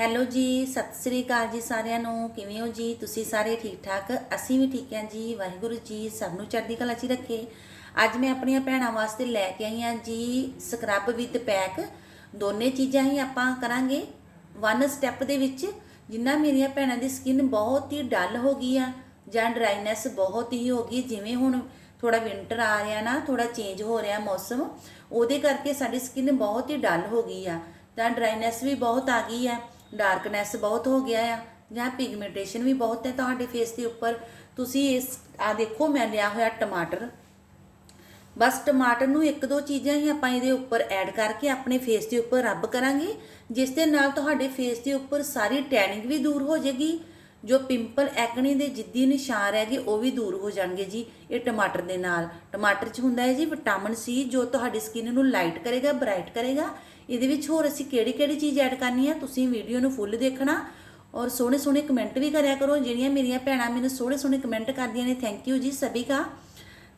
Hello ਜੀ, ਸਤਿ ਸ੍ਰੀ ਅਕਾਲ ਜੀ ਸਾਰਿਆਂ ਨੂੰ। ਕਿਵੇਂ ਹੋ ਜੀ? ਤੁਸੀਂ ਸਾਰੇ ਠੀਕ ਠਾਕ ਅਸੀਂ ਵੀ ਠੀਕ ਹਾਂ ਜੀ। ਵਾਹਿਗੁਰੂ ਜੀ ਸਭ ਨੂੰ ਚੜ੍ਹਦੀ ਕਲਾ 'ਚ ਰੱਖੇ। ਅੱਜ ਮੈਂ ਆਪਣੀਆਂ ਭੈਣਾਂ ਵਾਸਤੇ ਲੈ ਕੇ ਆਈ ਹਾਂ ਜੀ ਸਕਰਬ ਵਿਦ ਪੈਕ ਦੋਨੇ ਚੀਜ਼ਾਂ ਹੀ ਆਪਾਂ ਕਰਾਂਗੇ। ਵਨ ਸਟੈਪ ਦੇ ਵਿੱਚ ਜਿੰਨਾ ਮੇਰੀਆਂ ਭੈਣਾਂ ਦੀ ਸਕਿਨ ਬਹੁਤ ਹੀ ਡਲ ਹੋ ਗਈ ਆ, ਜਾਂ ਡਰਾਈਨੈਸ ਬਹੁਤ ਹੀ ਹੋ ਗਈ, ਜਿਵੇਂ ਹੁਣ ਥੋੜਾ ਵਿੰਟਰ ਆ ਰਿਹਾ ਨਾ ਥੋੜਾ ਚੇਂਜ ਹੋ ਰਿਹਾ ਮੌਸਮ, ਉਹਦੇ ਕਰਕੇ ਸਾਡੀ ਸਕਿਨ ਬਹੁਤ ਹੀ ਡਲ ਹੋ ਗਈ ਆ। ਤਾਂ ਡਰਾਈਨੈਸ ਵੀ ਬਹੁਤ ਆ ਗਈ ਆ। ਡਾਰਕਨੈਸ ਬਹੁਤ ਹੋ ਗਿਆ ਆ, ਜਾਂ ਪਿਗਮੈਂਟੇਸ਼ਨ ਵੀ ਬਹੁਤ ਹੈ ਤੁਹਾਡੇ ਫੇਸ ਦੇ ਉੱਪਰ। ਤੁਸੀਂ ਇਸ, ਆ ਦੇਖੋ, ਮੈਂ ਲਿਆ ਹੋਇਆ ਟਮਾਟਰ। ਬਸ ਟਮਾਟਰ ਨੂੰ ਇੱਕ ਦੋ ਚੀਜ਼ਾਂ ਹੀ ਆਪਾਂ ਇਹਦੇ ਉੱਪਰ ਐਡ ਕਰਕੇ ਆਪਣੇ ਫੇਸ ਦੇ ਉੱਪਰ ਰੱਬ ਕਰਾਂਗੇ, ਜਿਸ ਦੇ ਨਾਲ ਤੁਹਾਡੇ ਫੇਸ ਦੇ ਉੱਪਰ ਸਾਰੀ ਟੈਨਿੰਗ ਵੀ ਦੂਰ ਹੋ ਜਾਏਗੀ, ਜੋ ਪਿੰਪਲ ਐਕਨੇ ਦੇ ਜਿੱਦੀ ਨਿਸ਼ਾਨ ਰਹਿ ਗਏ, ਉਹ ਵੀ ਦੂਰ ਹੋ ਜਾਣਗੇ ਜੀ, ਇਹ ਟਮਾਟਰ ਦੇ ਨਾਲ। ਟਮਾਟਰ 'ਚ ਹੁੰਦਾ ਹੈ ਜੀ ਵਿਟਾਮਿਨ ਸੀ ਜੋ ਤੁਹਾਡੀ ਸਕਿਨ ਨੂੰ ਲਾਈਟ ਕਰੇਗਾ ਬ੍ਰਾਈਟ ਕਰੇਗਾ ਇਹਦੇ ਵਿੱਚ ਹੋਰ ਅਸੀਂ ਕਿਹੜੀ ਕਿਹੜੀ ਚੀਜ਼ ਐਡ ਕਰਨੀ ਹੈ ਤੁਸੀਂ ਵੀਡੀਓ ਨੂੰ ਫੁੱਲ ਦੇਖਣਾ ਔਰ ਸੋਹਣੇ ਸੋਹਣੇ ਕਮੈਂਟ ਵੀ ਕਰਿਆ ਕਰੋ, ਜਿਹੜੀਆਂ ਮੇਰੀਆਂ ਭੈਣਾਂ ਮੈਨੂੰ ਸੋਹਣੇ ਸੋਹਣੇ ਕਮੈਂਟ ਕਰਦੀਆਂ ਨੇ ਥੈਂਕ ਯੂ ਜੀ ਸਭੀ ਕਾ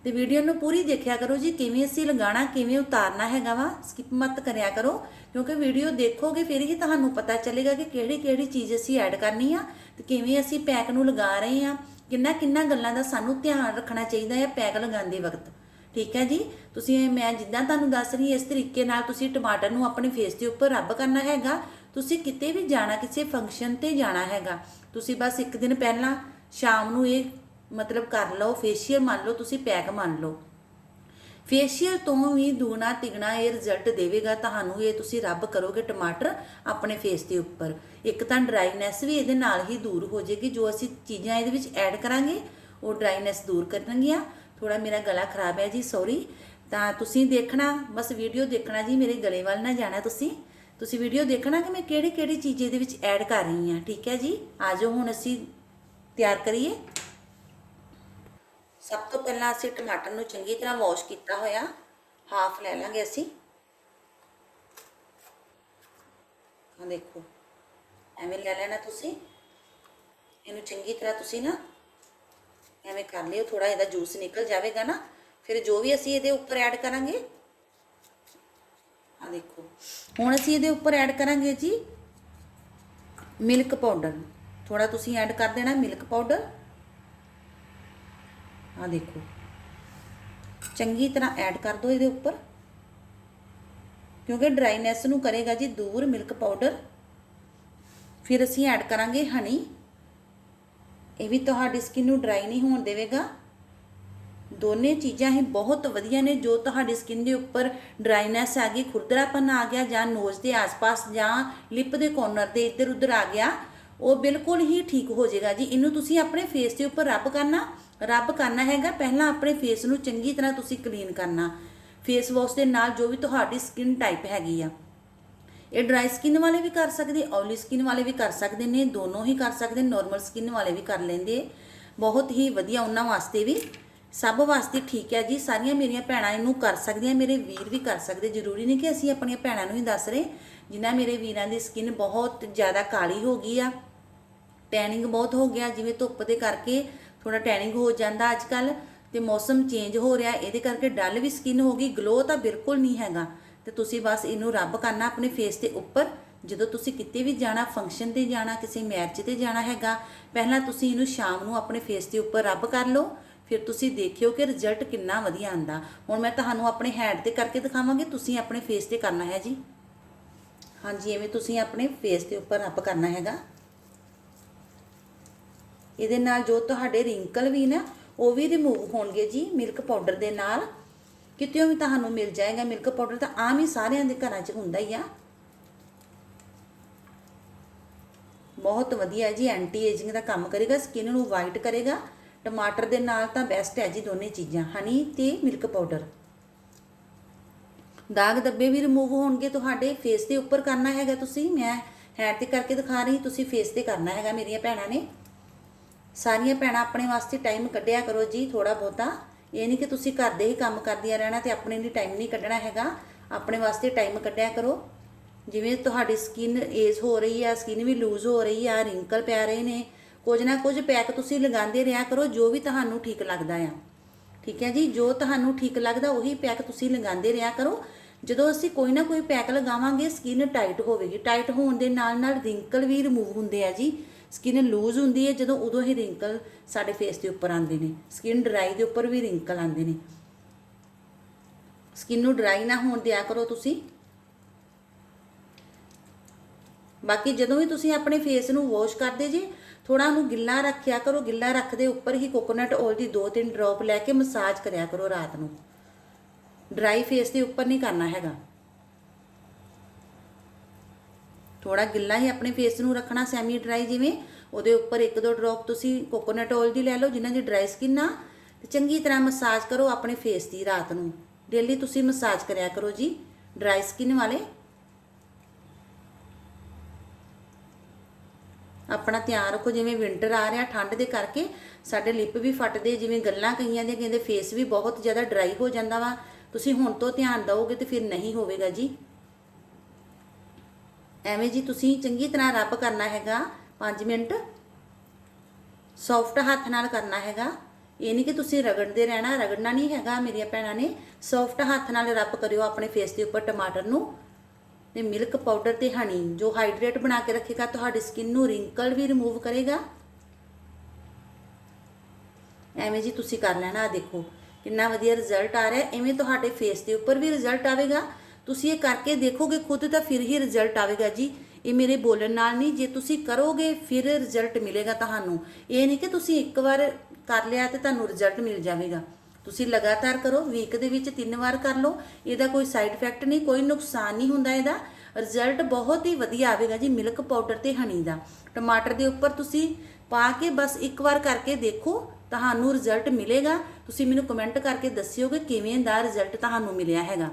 ਤੇ ਵੀਡੀਓ ਨੂੰ ਪੂਰੀ ਦੇਖਿਆ ਕਰੋ ਜੀ, ਕਿਵੇਂ ਅਸੀਂ ਲਗਾਉਣਾ ਕਿਵੇਂ ਉਤਾਰਨਾ ਹੈਗਾ ਵਾ ਸਕਿਪ ਮਤ ਕਰਿਆ ਕਰੋ, ਕਿਉਂਕਿ ਵੀਡੀਓ ਦੇਖੋਗੇ ਫਿਰ ਹੀ ਤੁਹਾਨੂੰ ਪਤਾ ਚੱਲੇਗਾ ਕਿ ਕਿਹੜੀ ਕਿਹੜੀ ਚੀਜ਼ ਅਸੀਂ ਐਡ ਕਰਨੀ ਆ ਤੇ ਕਿਵੇਂ ਅਸੀਂ ਪੈਕ ਨੂੰ ਲਗਾ ਰਹੇ ਆ। ਕਿੰਨਾ ਕਿੰਨਾ ਗੱਲਾਂ ਦਾ ਸਾਨੂੰ ਧਿਆਨ ਰੱਖਣਾ ਚਾਹੀਦਾ ਹੈ ਪੈਕ ਲਗਾਉਂਦੇ ਵਕਤ। ਠੀਕ ਹੈ ਜੀ? ਤੁਸੀਂ ਮੈਂ ਜਿੱਦਾਂ ਤੁਹਾਨੂੰ ਦੱਸ ਰਹੀ ਇਸ ਤਰੀਕੇ ਨਾਲ ਤੁਸੀਂ ਟਮਾਟਰ ਨੂੰ ਆਪਣੇ ਫੇਸ ਦੇ ਉੱਪਰ ਰੱਬ ਕਰਨਾ ਹੈਗਾ। ਤੁਸੀਂ ਕਿਤੇ ਵੀ ਜਾਣਾ, ਕਿਸੇ ਫੰਕਸ਼ਨ ਤੇ ਜਾਣਾ ਹੈਗਾ, ਤੁਸੀਂ ਬਸ ਇੱਕ ਦਿਨ ਪਹਿਲਾਂ ਸ਼ਾਮ ਨੂੰ ਇਹ ਮਤਲਬ ਕਰ ਲਓ ਫੇਸ਼ੀਅਲ ਮੰਨ ਲਓ, ਤੁਸੀਂ ਪੈਕ ਮੰਨ ਲਓ। ਫੇਸ਼ੀਅਲ ਤੋਂ ਵੀ ਦੂਣਾ ਤਿਗਣਾ ਇਹ ਰਿਜ਼ਲਟ ਦੇਵੇਗਾ ਤੁਹਾਨੂੰ, ਇਹ ਤੁਸੀਂ ਰੱਬ ਕਰੋਗੇ ਟਮਾਟਰ ਆਪਣੇ ਫੇਸ ਦੇ ਉੱਪਰ। ਇੱਕ ਤਾਂ ਡਰਾਈਨੈਸ ਵੀ ਇਹਦੇ ਨਾਲ ਹੀ ਦੂਰ ਹੋ ਜਾਏਗੀ, ਜੋ ਅਸੀਂ ਚੀਜ਼ਾਂ ਇਹਦੇ ਵਿੱਚ ਐਡ ਕਰਾਂਗੇ, ਉਹ ਡਰਾਈਨੈਸ ਦੂਰ ਕਰਨਗੀਆਂ। ਥੋੜਾ ਮੇਰਾ ਗਲਾ ਖਰਾਬ ਹੈ ਜੀ ਸੌਰੀ ਤਾਂ ਤੁਸੀਂ ਦੇਖਣਾ, ਬਸ ਵੀਡੀਓ ਦੇਖਣਾ ਜੀ, ਮੇਰੇ ਗਲੇ ਵੱਲ ਨਾ ਜਾਣਾ ਤੁਸੀਂ। ਤੁਸੀਂ ਵੀਡੀਓ ਦੇਖਣਾ ਕਿ ਮੈਂ ਕਿਹੜੀ ਕਿਹੜੀ ਚੀਜ਼ ਇਹਦੇ ਵਿੱਚ ਐਡ ਕਰ ਰਹੀ ਹਾਂ, ਠੀਕ ਹੈ ਜੀ? ਆਜੋ ਹੁਣ ਅਸੀਂ ਤਿਆਰ ਕਰੀਏ। ਸਭ ਤੋਂ ਪਹਿਲਾਂ ਅਸੀਂ ਟਮਾਟਰ ਨੂੰ ਚੰਗੀ ਤਰ੍ਹਾਂ ਵਾਸ਼ ਕੀਤਾ ਹੋਇਆ। ਹਾਫ ਲੈ ਲਾਂਗੇ ਅਸੀਂ। ਆ ਦੇਖੋ, ਐਵੇਂ ਲੈ ਲੈਣਾ ਤੁਸੀਂ। ਇਹਨੂੰ ਚੰਗੀ ਤਰ੍ਹਾਂ ਤੁਸੀਂ ਨਾ ਐਵੇਂ ਕਰ ਲਿਓ ਥੋੜਾ ਇਹਦਾ ਜੂਸ ਨਿਕਲ ਜਾਵੇਗਾ ਨਾ। ਫਿਰ ਜੋ ਵੀ ਅਸੀਂ ਇਹਦੇ ਉੱਪਰ ਐਡ ਕਰਾਂਗੇ ਆ ਦੇਖੋ। ਹੁਣ ਅਸੀਂ ਇਹਦੇ ਉੱਪਰ ਐਡ ਕਰਾਂਗੇ ਜੀ ਮਿਲਕ ਪਾਊਡਰ ਥੋੜਾ ਤੁਸੀਂ ਐਡ ਕਰ ਦੇਣਾ ਮਿਲਕ ਪਾਊਡਰ ਆ ਦੇਖੋ। ਚੰਗੀ ਤਰ੍ਹਾਂ ਐਡ ਕਰ ਦਿਓ ਇਹਦੇ ਉੱਪਰ। ਕਿਉਂਕਿ ਡਰਾਈਨੈਸ ਨੂੰ ਕਰੇਗਾ ਜੀ ਦੂਰ ਮਿਲਕ ਪਾਊਡਰ ਫਿਰ ਅਸੀਂ ਐਡ ਕਰਾਂਗੇ ਹਨੀ ਇਹ ਵੀ ਤੁਹਾਡੀ ਸਕਿਨ ਨੂੰ ਡਰਾਈ ਨਹੀਂ ਹੋਣ ਦੇਵੇਗਾ। ਦੋਨੇ ਚੀਜ਼ਾਂ ਹੀ ਬਹੁਤ ਵਧੀਆ ਨੇ, ਜੋ ਤੁਹਾਡੀ ਸਕਿਨ ਦੇ ਉੱਪਰ ਡਰਾਈਨੈਸ ਆ ਗਈ, ਖੁਰਦਰਾਪਨ ਆ ਗਿਆ, ਜਾਂ ਨੋਜ਼ ਦੇ ਆਸ-ਪਾਸ, ਜਾਂ ਲਿਪ ਦੇ ਕੋਰਨਰ ਦੇ ਇੱਧਰ ਉੱਧਰ ਆ ਗਿਆ, ਉਹ ਬਿਲਕੁਲ ਹੀ ਠੀਕ ਹੋ ਜਾਏਗਾ ਜੀ। ਇਹਨੂੰ ਤੁਸੀਂ ਆਪਣੇ ਫੇਸ ਦੇ ਉੱਪਰ ਰੱਬ ਕਰਨਾ ਰੱਬ ਕਰਨਾ ਹੈਗਾ, ਪਹਿਲਾਂ ਆਪਣੇ ਫੇਸ ਨੂੰ ਚੰਗੀ ਤਰ੍ਹਾਂ ਤੁਸੀਂ ਕਲੀਨ ਕਰਨਾ। ਫੇਸ ਵਾਸ਼ ਦੇ ਨਾਲ ਜੋ ਵੀ ਤੁਹਾਡੀ ਸਕਿਨ ਟਾਈਪ ਹੈਗੀ ਆ। ਇਹ ਡਰਾਈ ਸਕਿਨ ਵਾਲੇ ਵੀ ਕਰ ਸਕਦੇ ਆਇਲੀ ਸਕਿਨ ਵਾਲੇ ਵੀ ਕਰ ਸਕਦੇ ਨੇ, ਦੋਨੋਂ ਹੀ ਕਰ ਸਕਦੇ ਨਾਰਮਲ ਸਕਿਨ ਵਾਲੇ ਵੀ ਕਰ ਲੈਂਦੇ ਬਹੁਤ ਹੀ ਵਧੀਆ ਉਹਨਾਂ ਵਾਸਤੇ ਵੀ। ਸਭ ਵਾਸਤੇ ਠੀਕ ਹੈ ਜੀ, ਸਾਰੀਆਂ ਮੇਰੀਆਂ ਭੈਣਾਂ ਇਹਨੂੰ ਕਰ ਸਕਦੀਆਂ, ਮੇਰੇ ਵੀਰ ਵੀ ਕਰ ਸਕਦੇ। ਜ਼ਰੂਰੀ ਨਹੀਂ ਕਿ ਅਸੀਂ ਆਪਣੀਆਂ ਭੈਣਾਂ ਨੂੰ ਹੀ ਦੱਸ ਰਹੇ, ਜਿਨ੍ਹਾਂ ਮੇਰੇ ਵੀਰਾਂ ਦੀ ਸਕਿਨ ਬਹੁਤ ਜ਼ਿਆਦਾ ਕਾਲੀ ਹੋ ਗਈ ਆ। ਟੈਨਿੰਗ ਬਹੁਤ ਹੋ ਗਿਆ, ਜਿਵੇਂ ਧੁੱਪ ਦੇ ਕਰਕੇ ਥੋੜਾ ਟੈਨਿੰਗ ਹੋ ਜਾਂਦਾ ਅੱਜ ਕੱਲ ਤੇ ਮੌਸਮ ਚੇਂਜ ਹੋ ਰਿਹਾ, ਇਹਦੇ ਕਰਕੇ ਡਲ ਵੀ ਸਕਿਨ ਹੋ ਗਈ ਗਲੋ ਤਾਂ ਬਿਲਕੁਲ ਨਹੀਂ ਹੈਗਾ। ਤੇ ਤੁਸੀਂ ਬਸ ਇਹਨੂੰ ਰੱਬ ਕਰਨਾ ਆਪਣੇ ਫੇਸ ਦੇ ਉੱਪਰ। ਜਦੋਂ ਤੁਸੀਂ ਕਿਤੇ ਵੀ ਜਾਣਾ ਫੰਕਸ਼ਨ ਤੇ ਜਾਣਾ, ਕਿਸੇ ਮੈਰਿਜ ਤੇ ਜਾਣਾ ਹੈਗਾ, ਪਹਿਲਾਂ ਤੁਸੀਂ ਇਹਨੂੰ ਸ਼ਾਮ ਨੂੰ ਆਪਣੇ ਫੇਸ ਦੇ ਉੱਪਰ ਰੱਬ ਕਰ ਲਓ। ਫਿਰ ਤੁਸੀਂ ਦੇਖਿਓ ਕਿ ਰਿਜ਼ਲਟ ਕਿੰਨਾ ਵਧੀਆ ਆਂਦਾ ਹੁਣ ਮੈਂ ਤੁਹਾਨੂੰ ਆਪਣੇ ਹੈਂਡ ਤੇ ਕਰਕੇ ਦਿਖਾਵਾਂਗੀ, ਤੁਸੀਂ ਆਪਣੇ ਫੇਸ ਤੇ ਕਰਨਾ ਹੈ ਜੀ। ਹਾਂਜੀ, ਐਵੇਂ ਤੁਸੀਂ ਆਪਣੇ ਫੇਸ ਦੇ ਉੱਪਰ ਰੱਬ ਕਰਨਾ ਹੈਗਾ। ਇਹਦੇ ਨਾਲ ਜੋ ਤੁਹਾਡੇ ਰਿੰਕਲ ਵੀ ਨਾ, ਉਹ ਵੀ ਰਿਮੂਵ ਹੋਣਗੇ ਜੀ ਮਿਲਕ ਪਾਊਡਰ ਦੇ ਨਾਲ। ਕਿਤੇੋਂ ਵੀ ਤੁਹਾਨੂੰ ਮਿਲ ਜਾਏਗਾ ਮਿਲਕ ਪਾਊਡਰ ਤਾਂ ਆਮ ਹੀ ਸਾਰਿਆਂ ਦੇ ਘਰਾਂ 'ਚ ਹੁੰਦਾ ਹੀ ਆ। ਬਹੁਤ ਵਧੀਆ ਜੀ ਐਂਟੀ ਏਜਿੰਗ ਦਾ ਕੰਮ ਕਰੇਗਾ ਸਕਿਨ ਨੂੰ ਵਾਈਟ ਕਰੇਗਾ। ਟਮਾਟਰ ਦੇ ਨਾਲ ਤਾਂ ਬੈਸਟ ਹੈ ਜੀ ਦੋਨੇ ਚੀਜ਼ਾਂ ਹਨੀ ਤੇ ਮਿਲਕ ਪਾਊਡਰ ਦਾਗ ਦੱਬੇ ਵੀ ਰਿਮੂਵ ਹੋਣਗੇ ਤੁਹਾਡੇ ਫੇਸ ਦੇ ਉੱਪਰ ਕਰਨਾ ਹੈਗਾ ਤੁਸੀਂ। ਮੈਂ ਹੈਂਡ ਤੇ ਕਰਕੇ ਦਿਖਾ ਰਹੀ, ਤੁਸੀਂ ਫੇਸ ਤੇ ਕਰਨਾ ਹੈਗਾ ਮੇਰੀਆਂ ਭੈਣਾਂ ਨੇ। ਸਾਰੀਆਂ ਭੈਣਾਂ ਆਪਣੇ ਵਾਸਤੇ ਟਾਈਮ ਕੱਢਿਆ ਕਰੋ ਜੀ ਥੋੜਾ ਬਹੁਤਾ। ਇਹ ਨਹੀਂ ਕਿ ਤੁਸੀਂ ਘਰ ਦੇ ਹੀ ਕੰਮ ਕਰਦੀਆਂ ਰਹਿਣਾ ਤੇ ਆਪਣੇ ਲਈ ਟਾਈਮ ਨਹੀਂ ਕੱਢਣਾ ਹੈਗਾ। ਆਪਣੇ ਵਾਸਤੇ ਟਾਈਮ ਕੱਢਿਆ ਕਰੋ। ਜਿਵੇਂ ਤੁਹਾਡੀ ਸਕਿਨ ਏਜ ਹੋ ਰਹੀ ਆ ਸਕਿਨ ਵੀ ਲੂਜ਼ ਹੋ ਰਹੀ ਆ ਰਿੰਕਲ ਪੈ ਰਹੇ ਨੇ, ਕੁਝ ਨਾ ਕੁਝ ਪੈਕ ਤੁਸੀਂ ਲਗਾਉਂਦੇ ਰਿਹਾ ਕਰੋ, ਜੋ ਵੀ ਤੁਹਾਨੂੰ ਠੀਕ ਲੱਗਦਾ ਆ। ਠੀਕ ਹੈ ਜੀ? ਜੋ ਤੁਹਾਨੂੰ ਠੀਕ ਲੱਗਦਾ ਉਹੀ ਪੈਕ ਤੁਸੀਂ ਲਗਾਉਂਦੇ ਰਿਹਾ ਕਰੋ। ਜਦੋਂ ਅਸੀਂ ਕੋਈ ਨਾ ਕੋਈ ਪੈਕ ਲਗਾਵਾਂਗੇ ਸਕਿਨ ਟਾਈਟ ਹੋਵੇਗੀ। ਟਾਈਟ ਹੋਣ ਦੇ ਨਾਲ ਨਾਲ ਰਿੰਕਲ ਵੀ ਰਿਮੂਵ ਹੁੰਦੇ ਆ ਜੀ। ਸਕਿਨ ਲੂਜ਼ ਹੁੰਦੀ ਹੈ, ਜਦੋਂ ਉਦੋਂ ਹੀ ਰਿੰਕਲ ਸਾਡੇ ਫੇਸ ਦੇ ਉੱਪਰ ਆਉਂਦੇ ਨੇ। ਸਕਿਨ ਡਰਾਈ ਦੇ ਉੱਪਰ ਵੀ ਰਿੰਕਲ ਆਉਂਦੇ ਨੇ। ਸਕਿਨ ਨੂੰ ਡਰਾਈ ਨਾ ਹੋਣ ਦਿਆ ਕਰੋ ਤੁਸੀਂ। ਬਾਕੀ ਜਦੋਂ ਵੀ ਤੁਸੀਂ ਆਪਣੇ ਫੇਸ ਨੂੰ ਵਾਸ਼ ਕਰਦੇ ਜੇ ਥੋੜਾ ਉਹਨੂੰ ਗਿੱਲਾ ਰੱਖਿਆ ਕਰੋ। ਗਿੱਲਾ ਰੱਖਦੇ ਉੱਪਰ ਹੀ ਕੋਕੋਨਟ ਓਇਲ ਦੀ 2-3 ਡ੍ਰੌਪ ਲੈ ਕੇ ਮਸਾਜ ਕਰਿਆ ਕਰੋ ਰਾਤ ਨੂੰ। ਡਰਾਈ ਫੇਸ ਦੇ ਉੱਪਰ ਨਹੀਂ ਕਰਨਾ ਹੈਗਾ। ਥੋੜਾ ਗਿੱਲਾ ਹੀ ਆਪਣੇ ਫੇਸ ਨੂੰ ਰੱਖਣਾ ਸੈਮੀ ਡਰਾਈ ਜਿਵੇਂ, ਉਹਦੇ ਉੱਪਰ ਇੱਕ ਦੋ ਡ੍ਰੌਪ ਤੁਸੀਂ ਕੋਕੋਨਟ ਆਇਲ ਦੀ ਲੈ ਲਓ, ਜਿਨ੍ਹਾਂ ਦੀ ਡਰਾਈ ਸਕਿਨ ਆ, ਤੇ ਚੰਗੀ ਤਰ੍ਹਾਂ ਮਸਾਜ ਕਰੋ ਆਪਣੇ ਫੇਸ ਦੀ ਰਾਤ ਨੂੰ। ਡੇਲੀ ਤੁਸੀਂ ਮਸਾਜ ਕਰਿਆ ਕਰੋ ਜੀ ਡਰਾਈ ਸਕਿਨ ਵਾਲੇ। ਆਪਣਾ ਧਿਆਨ ਰੱਖੋ, ਜਿਵੇਂ ਵਿੰਟਰ ਆ ਰਿਹਾ, ਠੰਡ ਦੇ ਕਰਕੇ ਸਾਡੇ ਲਿਪ ਵੀ ਫਟਦੇ, ਜਿਵੇਂ ਗੱਲਾਂ ਕਈਆਂ ਦੇ ਕਹਿੰਦੇ ਫੇਸ ਵੀ ਬਹੁਤ ਜ਼ਿਆਦਾ ਡਰਾਈ ਹੋ ਜਾਂਦਾ ਵਾ। ਤੁਸੀਂ ਹੁਣ ਤੋਂ ਧਿਆਨ ਦਿਓਗੇ ਤੇ ਫਿਰ ਨਹੀਂ ਹੋਵੇਗਾ ਜੀ। ਐਵੇਂ ਜੀ ਤੁਸੀਂ ਚੰਗੀ ਤਰ੍ਹਾਂ ਰੱਬ ਕਰਨਾ ਹੈਗਾ 5 ਮਿੰਟ। ਸੌਫਟ ਹੱਥ ਨਾਲ ਕਰਨਾ ਹੈਗਾ। ਇਹ ਨਹੀਂ ਕਿ ਤੁਸੀਂ ਰਗੜਦੇ ਰਹਿਣਾ, ਰਗੜਨਾ ਨਹੀਂ ਹੈਗਾ ਮੇਰੀਆਂ ਭੈਣਾਂ ਨੇ। ਸੌਫਟ ਹੱਥ ਨਾਲ ਰੱਬ ਕਰਿਓ ਆਪਣੇ ਫੇਸ ਦੇ ਉੱਪਰ ਟਮਾਟਰ ਨੂੰ। ਤੇ ਮਿਲਕ ਪਾਊਡਰ ਤੇ ਹਨੀ ਜੋ ਹਾਈਡਰੇਟ ਬਣਾ ਕੇ ਰੱਖੇਗਾ, ਤੁਹਾਡੀ ਸਕਿਨ ਨੂੰ ਰਿੰਕਲ ਵੀ ਰਿਮੂਵ ਕਰੇਗਾ। ਐਵੇਂ ਜੀ ਤੁਸੀਂ ਕਰ ਲੈਣਾ ਆ ਦੇਖੋ, ਕਿੰਨਾ ਵਧੀਆ ਰਿਜ਼ਲਟ ਆ ਰਿਹਾ। ਐਵੇਂ ਤੁਹਾਡੇ ਫੇਸ ਦੇ ਉੱਪਰ ਵੀ ਰਿਜ਼ਲਟ ਆਵੇਗਾ। ਤੁਸੀਂ ਇਹ ਕਰਕੇ ਦੇਖੋਗੇ ਖੁਦ ਤਾਂ ਫਿਰ ਹੀ ਰਿਜ਼ਲਟ ਆਵੇਗਾ ਜੀ। ਇਹ ਮੇਰੇ ਬੋਲਣ ਨਾਲ ਨਹੀਂ, ਜੇ ਤੁਸੀਂ ਕਰੋਗੇ ਫਿਰ ਰਿਜ਼ਲਟ ਮਿਲੇਗਾ ਤੁਹਾਨੂੰ। ਇਹ ਨਹੀਂ ਕਿ ਤੁਸੀਂ ਇੱਕ ਵਾਰ ਕਰ ਲਿਆ ਤੇ ਤੁਹਾਨੂੰ ਰਿਜ਼ਲਟ ਮਿਲ ਜਾਵੇਗਾ। ਤੁਸੀਂ ਲਗਾਤਾਰ ਕਰੋ ਵੀਕ ਦੇ ਵਿੱਚ ਤਿੰਨ ਵਾਰ ਕਰ ਲਓ। ਇਹਦਾ ਕੋਈ ਸਾਈਡ ਇਫੈਕਟ ਨਹੀਂ, ਕੋਈ ਨੁਕਸਾਨ ਨਹੀਂ ਹੁੰਦਾ ਇਹਦਾ। ਰਿਜ਼ਲਟ ਬਹੁਤ ਹੀ ਵਧੀਆ ਆਵੇਗਾ ਜੀ ਮਿਲਕ ਪਾਊਡਰ ਤੇ ਹਨੀ ਦਾ। ਟਮਾਟਰ ਦੇ ਉੱਪਰ ਤੁਸੀਂ ਪਾ ਕੇ ਬਸ ਇੱਕ ਵਾਰ ਕਰਕੇ ਦੇਖੋ, ਤੁਹਾਨੂੰ ਰਿਜ਼ਲਟ ਮਿਲੇਗਾ। ਤੁਸੀਂ ਮੈਨੂੰ ਕਮੈਂਟ ਕਰਕੇ ਦੱਸਿਓ ਕਿ ਕਿਵੇਂ ਦਾ ਰਿਜ਼ਲਟ ਤੁਹਾਨੂੰ ਮਿਲਿਆ ਹੈਗਾ।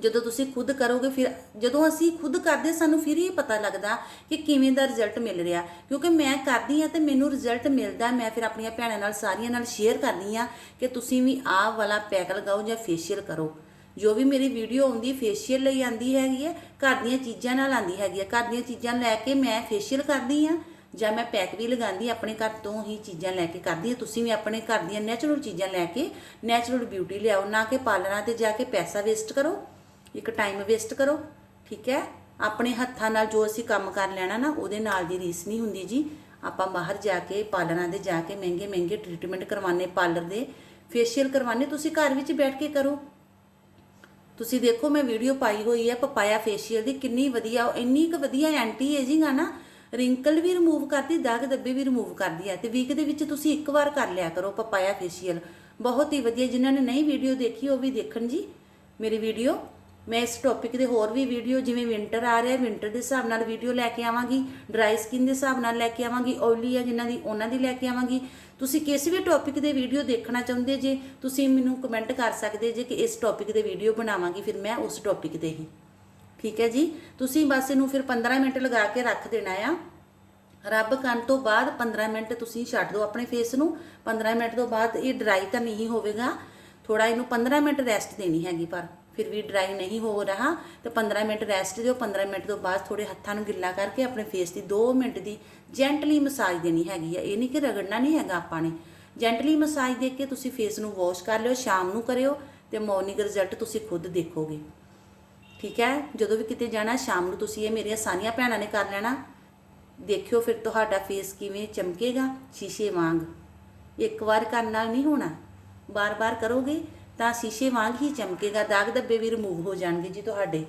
ਜਦੋਂ ਤੁਸੀਂ ਖੁਦ ਕਰੋਗੇ, ਫਿਰ ਜਦੋਂ ਅਸੀਂ ਖੁਦ ਕਰਦੇ, ਸਾਨੂੰ ਫਿਰ ਹੀ ਪਤਾ ਲੱਗਦਾ ਕਿ ਕਿਵੇਂ ਦਾ ਰਿਜ਼ਲਟ ਮਿਲ ਰਿਹਾ। ਕਿਉਂਕਿ ਮੈਂ ਕਰਦੀ ਆ ਤੇ ਮੈਨੂੰ ਰਿਜ਼ਲਟ ਮਿਲਦਾ ਮੈਂ ਫਿਰ ਆਪਣੀਆਂ ਭੈਣਾਂ ਨਾਲ, ਸਾਰੀਆਂ ਨਾਲ ਸ਼ੇਅਰ ਕਰਦੀ ਆ ਕਿ ਤੁਸੀਂ ਵੀ ਆਹ ਵਾਲਾ ਪੈਕ ਲਗਾਓ ਜਾਂ ਫੇਸ਼ੀਅਲ ਕਰੋ। ਜੋ ਵੀ ਮੇਰੀ ਵੀਡੀਓ ਆਉਂਦੀ ਫੇਸ਼ੀਅਲ ਲਈ ਆਂਦੀ ਹੈਗੀ ਹੈ, ਘਰ ਦੀਆਂ ਚੀਜ਼ਾਂ ਨਾਲ ਆਂਦੀ ਹੈਗੀ ਹੈ। ਘਰ ਦੀਆਂ ਚੀਜ਼ਾਂ ਲੈ ਕੇ ਮੈਂ ਫੇਸ਼ੀਅਲ ਕਰਦੀ ਆ ਜਾਂ ਮੈਂ ਪੈਕ ਵੀ ਲਗਾਉਂਦੀ ਆਪਣੇ ਘਰ ਤੋਂ ਹੀ ਚੀਜ਼ਾਂ ਲੈ ਕੇ ਕਰਦੀ ਆ ਤੁਸੀਂ ਵੀ ਆਪਣੇ ਘਰ ਦੀਆਂ ਨੈਚੁਰਲ ਚੀਜ਼ਾਂ ਲੈ ਕੇ ਨੈਚੁਰਲ ਬਿਊਟੀ ਲਿਆਓ, ਨਾ ਕਿ ਪਾਰਲਰਾਂ ਤੇ ਜਾ ਕੇ ਪੈਸਾ ਵੇਸਟ ਕਰੋ। ਇੱਕ ਟਾਈਮ ਵੇਸਟ ਕਰੋ, ਠੀਕ ਹੈ? ਆਪਣੇ ਹੱਥਾਂ ਨਾਲ ਜੋ ਅਸੀਂ ਕੰਮ ਕਰ ਲੈਣਾ ਨਾ, ਉਹਦੇ ਨਾਲ ਦੀ ਰੀਸ ਨਹੀਂ ਹੁੰਦੀ ਜੀ। ਆਪਾਂ ਬਾਹਰ ਜਾ ਕੇ ਪਾਰਲਰਾਂ ਦੇ ਜਾ ਕੇ ਮਹਿੰਗੇ ਮਹਿੰਗੇ ਟ੍ਰੀਟਮੈਂਟ ਕਰਵਾਉਣੇ ਪਾਰਲਰ ਦੇ ਫੇਸ਼ੀਅਲ ਕਰਵਾਉਣੇ ਤੁਸੀਂ ਘਰ ਵਿੱਚ ਬੈਠ ਕੇ ਕਰੋ। ਤੁਸੀਂ ਦੇਖੋ, ਮੈਂ ਵੀਡੀਓ ਪਾਈ ਹੋਈ ਹੈ ਪਪਾਇਆ ਫੇਸ਼ੀਅਲ ਦੀ, ਕਿੰਨੀ ਵਧੀਆ, ਉਹ ਇੰਨੀ ਕੁ ਵਧੀਆ ਐਂਟੀ ਏਜਿੰਗ ਆ ਨਾ ਰਿੰਕਲ ਵੀ ਰਿਮੂਵ ਕਰਦੀ, ਦਾਗ ਦੱਬੇ ਵੀ ਰਿਮੂਵ ਕਰਦੀ ਹੈ। ਤੇ ਵੀਕ ਦੇ ਵਿੱਚ ਤੁਸੀਂ ਇੱਕ ਵਾਰ ਕਰ ਲਿਆ ਕਰੋ ਪਪਾਇਆ ਫੇਸ਼ੀਅਲ ਬਹੁਤ ਹੀ ਵਧੀਆ, ਜਿਨ੍ਹਾਂ ਨੇ ਨਹੀਂ ਵੀਡੀਓ ਦੇਖੀ, ਉਹ ਵੀ ਦੇਖਣ ਜੀ। ਮੇਰੀ ਵੀਡੀਓ ਮੈਂ ਇਸ ਟੌਪਿਕ ਦੇ ਹੋਰ ਵੀ ਵੀਡੀਓ ਜਿਵੇਂ ਵਿੰਟਰ ਆ ਰਿਹਾ ਵਿੰਟਰ ਦੇ ਹਿਸਾਬ ਨਾਲ ਵੀਡੀਓ ਲੈ ਕੇ ਆਵਾਂਗੀ ਡਰਾਈ ਸਕਿਨ ਦੇ ਹਿਸਾਬ ਨਾਲ ਲੈ ਕੇ ਆਵਾਂਗੀ ਓਇਲੀ ਆ ਜਿਨ੍ਹਾਂ ਦੀ, ਉਹਨਾਂ ਦੀ ਲੈ ਕੇ ਆਵਾਂਗੀ। ਤੁਸੀਂ ਕਿਸ ਵੀ ਟੌਪਿਕ ਦੇ ਵੀਡੀਓ ਦੇਖਣਾ ਚਾਹੁੰਦੇ ਜੇ, ਤੁਸੀਂ ਮੈਨੂੰ ਕਮੈਂਟ ਕਰ ਸਕਦੇ ਜੇ ਕਿ ਇਸ ਟੌਪਿਕ ਦੇ ਵੀਡੀਓ ਬਣਾਵਾਂਗੀ, ਫਿਰ ਮੈਂ ਉਸ ਟੌਪਿਕ ਤੇ ਹੀ। ਠੀਕ ਹੈ ਜੀ? ਤੁਸੀਂ ਬਸ ਇਹਨੂੰ ਫਿਰ 15 ਮਿੰਟ ਲਗਾ ਕੇ ਰੱਖ ਦੇਣਾ ਆ। ਰੱਬ ਕਰਨ ਤੋਂ ਬਾਅਦ 15 ਮਿੰਟ ਤੁਸੀਂ ਛੱਡ ਦਿਓ ਆਪਣੇ ਫੇਸ ਨੂੰ। 15 ਮਿੰਟ ਤੋਂ ਬਾਅਦ ਇਹ ਡਰਾਈ ਤਾਂ ਨਹੀਂ ਹੋਵੇਗਾ। ਥੋੜਾ ਇਹਨੂੰ 15 ਮਿੰਟ ਰੈਸਟ ਦੇਣੀ ਹੈਗੀ ਪਰ। ਫਿਰ ਵੀ ਡਰਾਈ ਨਹੀਂ ਹੋ ਰਹਾ, ਤਾਂ 15 ਮਿੰਟ ਰੈਸਟ ਦਿਓ 15 ਮਿੰਟ ਤੋਂ ਬਾਅਦ ਥੋੜੇ ਹੱਥਾਂ ਨੂੰ ਗਿੱਲਾ ਕਰਕੇ ਆਪਣੇ ਫੇਸ ਦੀ 2 ਮਿੰਟ ਦੀ ਜੈਂਟਲੀ ਮਸਾਜ ਦੇਣੀ ਹੈਗੀ ਆ। ਇਹ ਨਹੀਂ ਕਿ ਰਗੜਨਾ ਨਹੀਂ ਹੈਗਾ ਆਪਾਂ ਨੇ। ਜੈਂਟਲੀ ਮਸਾਜ ਦੇ ਕੇ ਤੁਸੀਂ ਫੇਸ ਨੂੰ ਵਾਸ਼ ਕਰ ਲਿਓ, ਸ਼ਾਮ ਨੂੰ ਕਰਿਓ ਤੇ ਮਾਰਨਿੰਗ ਰਿਜ਼ਲਟ ਤੁਸੀਂ ਖੁਦ ਦੇਖੋਗੇ। ਠੀਕ ਹੈ? ਜਦੋਂ ਵੀ ਕਿਤੇ ਜਾਣਾ, ਸ਼ਾਮ ਨੂੰ ਤੁਸੀਂ ਇਹ ਮੇਰੀਆਂ ਸਾਰੀਆਂ ਭੈਣਾਂ ਨੇ ਕਰ ਲੈਣਾ। ਦੇਖਿਓ ਫਿਰ ਤੁਹਾਡਾ ਫੇਸ ਕਿਵੇਂ ਚਮਕੇਗਾ। ਸ਼ੀਸ਼ੇ ਵਾਂਗ। ਇੱਕ ਵਾਰ ਕਰਨ ਨਾਲ ਨਹੀਂ ਹੋਣਾ। ਬਾਰ-ਬਾਰ ਕਰੋਗੇ ਤਾਂ ਸ਼ੀਸ਼ੇ ਵਾਂਗ ਹੀ ਚਮਕੇਗਾ, ਦਾਗ ਧੱਬੇ ਵੀ ਰਿਮੂਵ ਹੋ ਜਾਣਗੇ ਜੀ ਤੁਹਾਡੇ।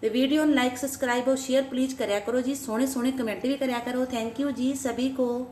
ਤੇ ਵੀਡੀਓ ਨੂੰ ਲਾਈਕ ਸਬਸਕ੍ਰਾਈਬ ਔਰ ਸ਼ੇਅਰ ਪਲੀਜ਼ ਕਰਿਆ ਕਰੋ ਜੀ। ਸੋਹਣੇ ਸੋਹਣੇ ਕਮੈਂਟ ਵੀ ਕਰਿਆ ਕਰੋ। ਥੈਂਕ ਯੂ ਜੀ ਸਭੀ ਕੋ।